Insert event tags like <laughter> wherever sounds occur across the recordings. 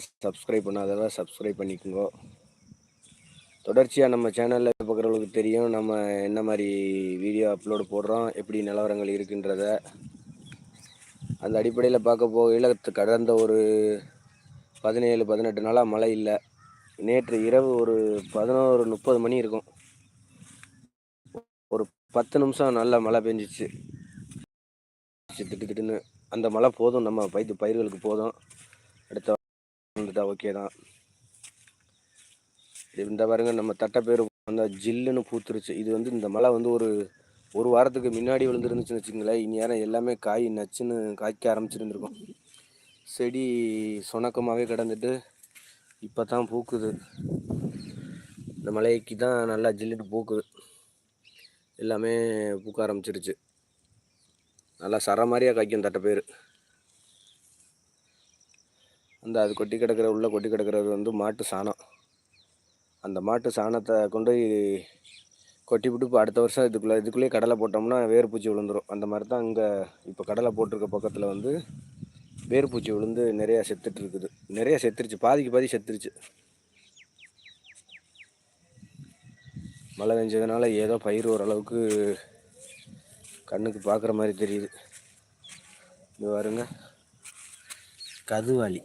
Subscribe பண்ணாதவ subscribe பண்ணிக்கோங்க. தொடர்ச்சியாக நம்ம சேனலில் பார்க்குறவங்களுக்கு தெரியும் நம்ம என்ன மாதிரி வீடியோ அப்லோடு போடுறோம் எப்படி நிலவரங்கள் இருக்குன்றத. அந்த அடிப்படையில் பார்க்க போகையில் கடந்த ஒரு பதினேழு பதினெட்டு நாளாக மழை இல்லை. நேற்று இரவு ஒரு பதினோரு முப்பது மணி இருக்கும். ஒரு பத்து நிமிஷம் நல்ல மழை பெஞ்சிச்சு. திட்டு திட்டுன்னு. அந்த மழை போதும் நம்ம பயிர் பயிர்களுக்கு போதும். வந்துட்டா ஓகே தான். இந்த பாருங்க நம்ம தட்டைப்பயிறு அந்த ஜில்லுன்னு பூத்துருச்சு. இது வந்து இந்த மழை வந்து ஒரு ஒரு வாரத்துக்கு முன்னாடி விழுந்துருந்துச்சுன்னு வச்சுங்களேன் இனி நேரம் எல்லாமே காய் நச்சுன்னு காய்க்க ஆரம்பிச்சிருந்துருக்கும். செடி சுணக்கமாகவே கிடந்துட்டு இப்போ தான் பூக்குது. இந்த மலைக்கு தான் நல்லா ஜில்லுட்டு பூக்குது. எல்லாமே பூக்க ஆரம்பிச்சிருச்சு. நல்லா சர மாதிரியாக காய்க்கும் பேர். அந்த அது கொட்டி கிடக்கிற உள்ளே கொட்டி கிடக்கிறது வந்து மாட்டு சாணம். அந்த மாட்டு சாணத்தை கொண்டு கொட்டி விட்டு இப்போ அடுத்த வருஷம் இதுக்குள்ளே இதுக்குள்ளேயே கடலை போட்டோம்னா வேர் பூச்சி விழுந்துடும் அந்த மாதிரி தான் இங்கே இப்போ கடலை போட்டிருக்க பக்கத்தில் வந்து வேர் பூச்சி விழுந்து நிறையா செத்துட்டு இருக்குது நிறையா செத்துருச்சு. பாதிக்கு பாதி செத்துருச்சு. மழை பெஞ்சதுனால ஏதோ பயிர் ஓரளவுக்கு கண்ணுக்கு பார்க்குற மாதிரி தெரியுது. இது பாருங்கள் கதுவாளி.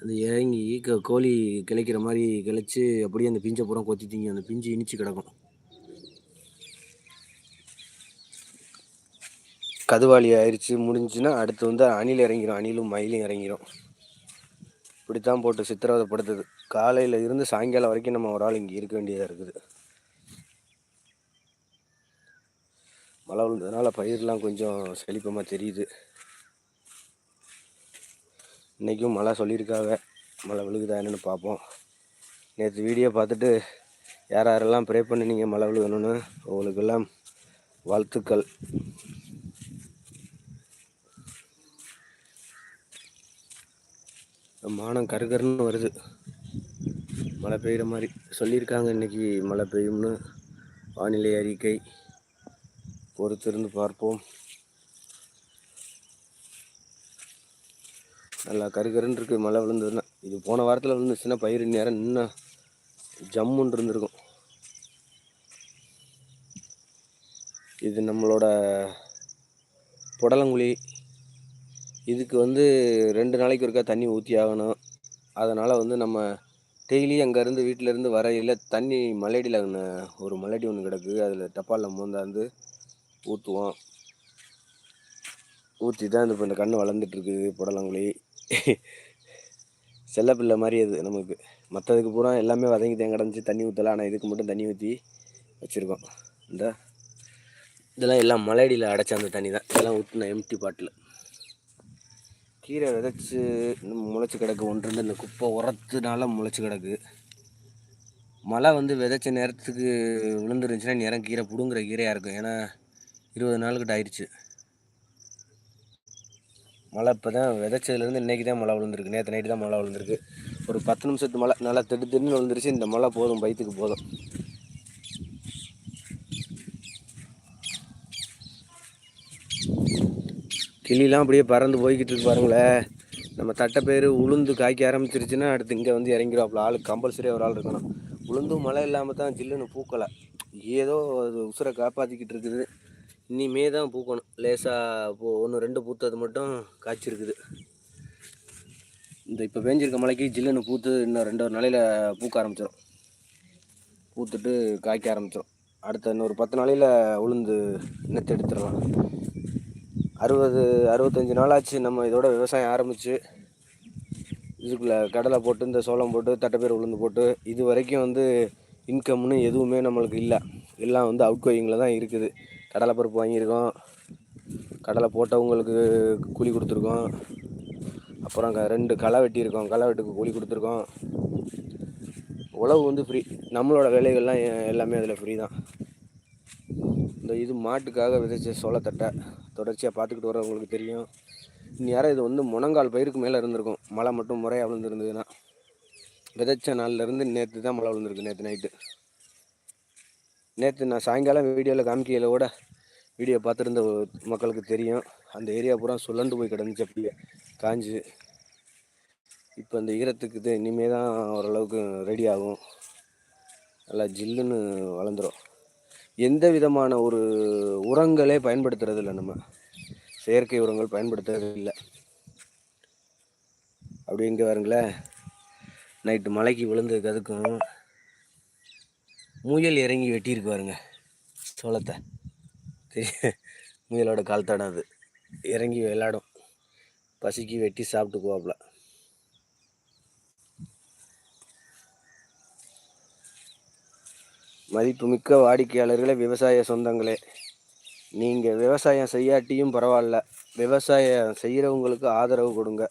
அது இறங்கி க கோழி கிளைக்கிற மாதிரி கிளைச்சி அப்படியே அந்த பிஞ்சை பூரா கொத்தி திங்க அந்த பிஞ்சு இனிச்சு கிடக்கும். கதுவாளி ஆயிடுச்சு முடிஞ்சுன்னா அடுத்து வந்து அணில் இறங்கிடும் அணிலும் மயிலும் இறங்கிடும் இப்படித்தான் போட்டு சித்திரவதைப்படுத்துது. காலையில் இருந்து சாயங்காலம் வரைக்கும் நம்ம ஒரு ஆள் இங்கே இருக்க வேண்டியதாக இருக்குது. மழை விழுந்ததுனால பயிரெலாம் கொஞ்சம் செழிப்பமாக தெரியுது. இன்றைக்கும் மழை சொல்லியிருக்காங்க. மழை விழுகுதா என்னென்னு பார்ப்போம். நேற்று வீடியோ பார்த்துட்டு யார் யாரெல்லாம் ப்ரே பண்ணினீங்க மழை விழுகணும்னு உங்களுக்கெல்லாம் வாழ்த்துக்கள். மானம் கருகருன்னு வருது. மழை பெய்கிற மாதிரி சொல்லியிருக்காங்க. இன்றைக்கி மழை பெய்யும்னு வானிலை அறிக்கை. பொறுத்திருந்து பார்ப்போம். நல்லா கருகருன்னு இருக்குது மழை விழுந்ததுன்னா. இது போன வாரத்தில் விழுந்துச்சுன்னா பயிர் நேரம் இன்னும் ஜம்முன்னு இருந்திருக்கும். இது நம்மளோட புடலங்குழி. இதுக்கு வந்து ரெண்டு நாளைக்கு ஒருக்கா தண்ணி ஊற்றி ஆகணும். அதனால் வந்து நம்ம டெய்லி அங்கேருந்து வீட்டிலேருந்து வரையில் தண்ணி மலையடியில் ஒரு மலையடி ஒன்று கிடக்கு. அதில் டப்பாலில் மோந்தாந்து ஊற்றுவோம் ஊற்றி தான் இந்த இப்போ இந்த கன்று வளர்ந்துட்டுருக்குது புடலங்குழி. <laughs> செல்லப்பிள்ளை மாதிரி அது நமக்கு. மற்றதுக்கு பூரா எல்லாமே வதங்கி தேங்கடைஞ்சி தண்ணி ஊற்றலாம் ஆனால் இதுக்கு மட்டும் தண்ணி ஊற்றி வச்சுருக்கோம். இந்த இதெல்லாம் எல்லாம் மலையடியில் அடைச்ச அந்த தண்ணி தான். இதெல்லாம் ஊற்றின எம்டி பாட்டில் கீரை விதைச்சி முளைச்சி கிடக்கு. ஒன்று இந்த குப்பை உரத்துனால முளைச்சி கிடக்கு. மழை வந்து விதைச்ச நேரத்துக்கு விழுந்துருந்துச்சுன்னா நேரம் கீரை பிடுங்குற கீரையாக இருக்கும். ஏன்னா இருபது நாளுக்கிட்ட ஆயிடுச்சு மழை இப்போ தான் விதைச்சதுலேருந்து இன்றைக்கி தான் மழை விழுந்திருக்கு. நேற்று நைட்டு தான் மழை விழுந்திருக்கு. ஒரு பத்து நிமிஷத்து மழை நல்லா திடு திடுன்னு விழுந்துருச்சு. இந்த மழை போதும் பைத்துக்கு போதும். கிளிலாம் அப்படியே பறந்து போய்கிட்டு இருக்கு பாருங்களேன் நம்ம தட்டைப்பயிர் உளுந்து காய்க்க ஆரம்பிச்சிருச்சுன்னா அடுத்து இங்கே வந்து இறங்கிடுவாப்புல ஆள் கம்பல்சரியாக ஒரு ஆள் இருக்கணும். உளுந்தும் மழை இல்லாமல் தான் ஜில்லுன்னு பூக்கலை. ஏதோ அது உசுரை காப்பாற்றிக்கிட்டு இருக்குது. இனிமே தான் பூக்கணும். லேசாக பூ ஒன்று ரெண்டு பூத்தது மட்டும் காய்ச்சிருக்குது. இந்த இப்போ பேஞ்சிருக்க மலைக்கு ஜில்லுன்னு பூத்து இன்னும் ரெண்டு ஒரு நாளையில் பூக்க ஆரம்பிச்சிடும் பூத்துட்டு காய்க்க ஆரம்பிச்சிடும் அடுத்த இன்னொரு பத்து நாளையில் உளுந்து நெத்து எடுத்துடலாம். அறுபது அறுபத்தஞ்சி நாளாச்சு நம்ம இதோட விவசாயம் ஆரம்பித்து இதுக்குள்ளே கடலை போட்டு இந்த சோளம் போட்டு தட்டைப்பேர் உளுந்து போட்டு இது வரைக்கும் வந்து இன்கம்னு எதுவுமே நம்மளுக்கு இல்லை. எல்லாம் வந்து அவுட் கோயிங்கில் தான் இருக்குது. கடலை பருப்பு வாங்கியிருக்கோம். கடலை போட்டவங்களுக்கு கூலி கொடுத்துருக்கோம். அப்புறம் ரெண்டு களை வெட்டியிருக்கோம். களை வெட்டுக்கு கூலி கொடுத்துருக்கோம். உழவு வந்து ஃப்ரீ நம்மளோட வேலைகள்லாம் எல்லாமே அதில் ஃப்ரீ தான். இந்த இது மாட்டுக்காக விதைச்ச சோளத்தட்டை தொடர்ச்சியாக பார்த்துக்கிட்டு வரவங்களுக்கு தெரியும். யாரும் இது வந்து முனங்கால் பயிருக்கு மேலே இருந்திருக்கும். மழை மட்டும் முறையாக விழுந்துருந்ததுன்னா. விதைச்ச நாள்லேருந்து நேற்று தான் மழை விழுந்திருக்கு நேற்று நைட்டு. நேற்று நான் சாயங்காலம் வீடியோவில் காமிக்கையில் கூட வீடியோ பார்த்துருந்த மக்களுக்கு தெரியும். அந்த ஏரியா பூரா சுழண்டு போய் கிடந்துச்சு அப்படியே. காஞ்சு. இப்போ இந்த ஈரத்துக்கு இது இனிமே தான் ஓரளவுக்கு ரெடி ஆகும். நல்லா ஜில்லுன்னு வளர்ந்துடும் எந்த விதமான ஒரு உரங்களே பயன்படுத்துறது இல்லை நம்ம. செயற்கை உரங்கள் பயன்படுத்துறது இல்லை. அப்படி இங்கே பாருங்களேன். நைட்டு மலைக்கு விழுந்ததுக்கு அதுக்கும் முயல் இறங்கி வெட்டியிருக்கு பாருங்க சோளத்தை. தெரிய முயலோட கால் தடம் அது இறங்கி விளாடும் பசிக்கு வெட்டி சாப்பிட்டு போவாப்புல மதிப்புமிக்க வாடிக்கையாளர்களே விவசாய சொந்தங்களே. நீங்கள் விவசாயம் செய்யாட்டியும் பரவாயில்ல. விவசாயம் செய்கிறவங்களுக்கு ஆதரவு கொடுங்க.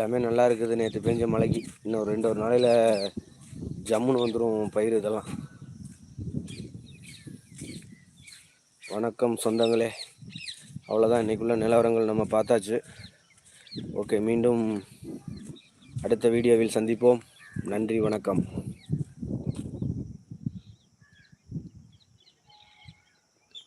எல்லாமே நல்லா இருக்குது. நேற்று பெஞ்ச மழைக்கு இன்னும் ரெண்டு ஒரு நாளையில் ஜம்முன்னு வந்துடும் பயிர் இதெல்லாம். வணக்கம் சொந்தங்களே. அவ்வளோதான் இன்றைக்குள்ள நிலவரங்கள் நம்ம பார்த்தாச்சு. ஓகே மீண்டும் அடுத்த வீடியோவில் சந்திப்போம். நன்றி வணக்கம்.